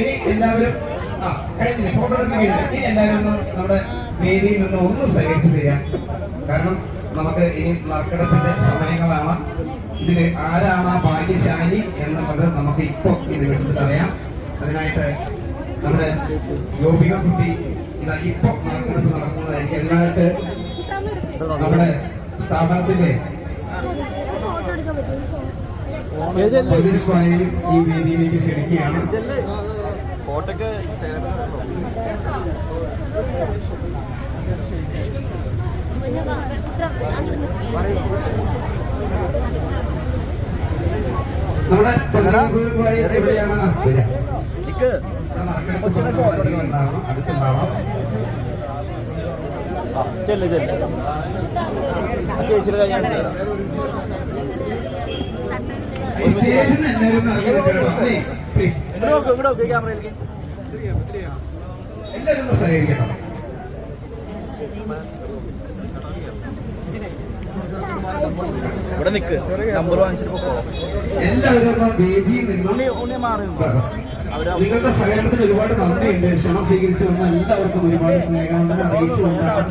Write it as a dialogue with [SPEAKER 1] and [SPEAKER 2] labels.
[SPEAKER 1] ഇനി എല്ലാവരും ആ കഴിഞ്ഞില്ല? ഫോട്ടോ എടുക്കാൻ കഴിഞ്ഞില്ല? ഇനി എല്ലാവരും ഒന്ന് നമ്മുടെ വേദിയിൽ നിന്ന് ഒന്ന് സഹകരിച്ചു തരിക കാരണം നമുക്ക് ഇനി നറുക്കെടുപ്പിന്റെ സമയങ്ങളാണ്. ഇതിൽ ആരാണ് ആ ഭാഗ്യശാലി എന്നുള്ളത് നമുക്ക് ഇപ്പോൾ ഇത് നിമിഷത്തിൽ അറിയാം. അതിനായിട്ട് നമ്മുടെ ഗോപിക കുട്ടി ഇതാ ഇപ്പൊ നറുക്കെടുപ്പ് നടക്കുന്നതായിരിക്കും അതിനായിട്ട് നമ്മുടെ സ്ഥാപനത്തിന്റെ വായും ഈ വേദിയിലേക്ക് ക്ഷണിക്കുകയാണ്.
[SPEAKER 2] ഫോട്ടോക്ക്
[SPEAKER 1] നമ്മുടെ എവിടെയാണ് അടുത്തുണ്ടാവണം?
[SPEAKER 2] ചെല്ല് ചെല്ല്. ചേച്ചിയുടെ കൈ ഞാൻ
[SPEAKER 1] എല്ലാവരും സഹകരിക്കണം.
[SPEAKER 2] ഇവിടെ നിക്ക്. നമ്പർ വാങ്ങിച്ചിട്ട്
[SPEAKER 1] എല്ലാവരും വേദിയിൽ നിന്നും. നിങ്ങളുടെ സഹകരണത്തിന് ഒരുപാട് നന്ദിയുണ്ട്. ക്ഷണം സ്വീകരിച്ചു വന്ന എല്ലാവർക്കും ഒരുപാട് സ്നേഹമുണ്ടെന്ന് അറിയിച്ചുകൊണ്ടാണ്